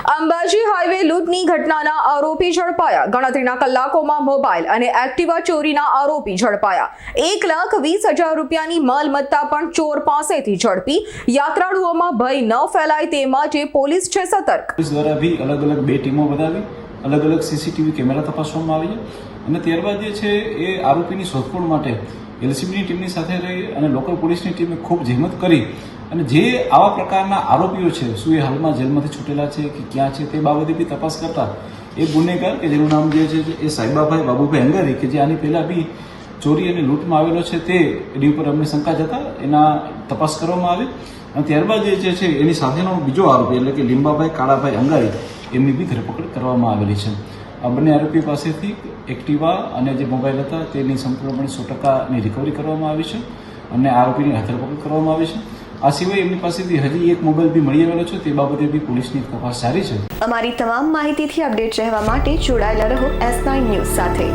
Ambaji highway લૂંટની ઘટનાના આરોપી ઝડપાયા. ગણતરીના કલાકોમાં મોબાઈલ અને એક્ટિવા ચોરીના આરોપી ઝડપાયા. એક લાખ વીસ હજાર રૂપિયાની માલમત્તા પણ ચોર પાસેથી ઝડપી. યાત્રાળુઓમાં ભય ન ફેલાય તે માટે પોલીસ છે સતર્ક. દ્વારા બી અલગ અલગ બે ટીમો બનાવી, અલગ અલગ સીસીટીવી કેમેરા તપાસવામાં આવી અને ત્યારબાદ જે છે એ આરોપીની શોધખોળ માટે એલસીબીની ટીમની સાથે રહી અને લોકલ પોલીસની ટીમે ખૂબ જહેમત કરી. અને જે આવા પ્રકારના આરોપીઓ છે, શું એ હાલમાં જેલમાંથી છૂટેલા છે કે ક્યાં છે તે બાબતે બી તપાસ કરતા એ ગુનેગાર કે જેનું નામ જે છે એ સાઈબાભાઈ બાબુભાઈ અંગારી કે જે આની પહેલાં બી ચોરી અને લૂંટમાં આવેલો છે તે એની ઉપર અમને શંકા જતા એના તપાસ કરવામાં આવી અને ત્યારબાદ જે છે એની સાથેનો બીજો આરોપી એટલે કે લીંબાભાઈ કાળાભાઈ અંગારી એમની બી ધરપકડ કરવામાં આવેલી છે. આ બંને આરોપી પાસેથી એક્ટિવા અને જે મોબાઈલ હતા તેની સંપૂર્ણપણે સો ટકાની રિકવરી કરવામાં આવી છે અને આરોપીની ધરપકડ કરવામાં આવી છે. આ સિવાય એમની પાસેથી હજી એક મોબાઈલ બી મળી આવેલો છે, તે બાબતે બી પોલીસની તપાસ સારી છે. અમારી તમામ માહિતીથી અપડેટ રહેવા માટે જોડાયેલા રહો એસ નાઇન ન્યૂઝ સાથે.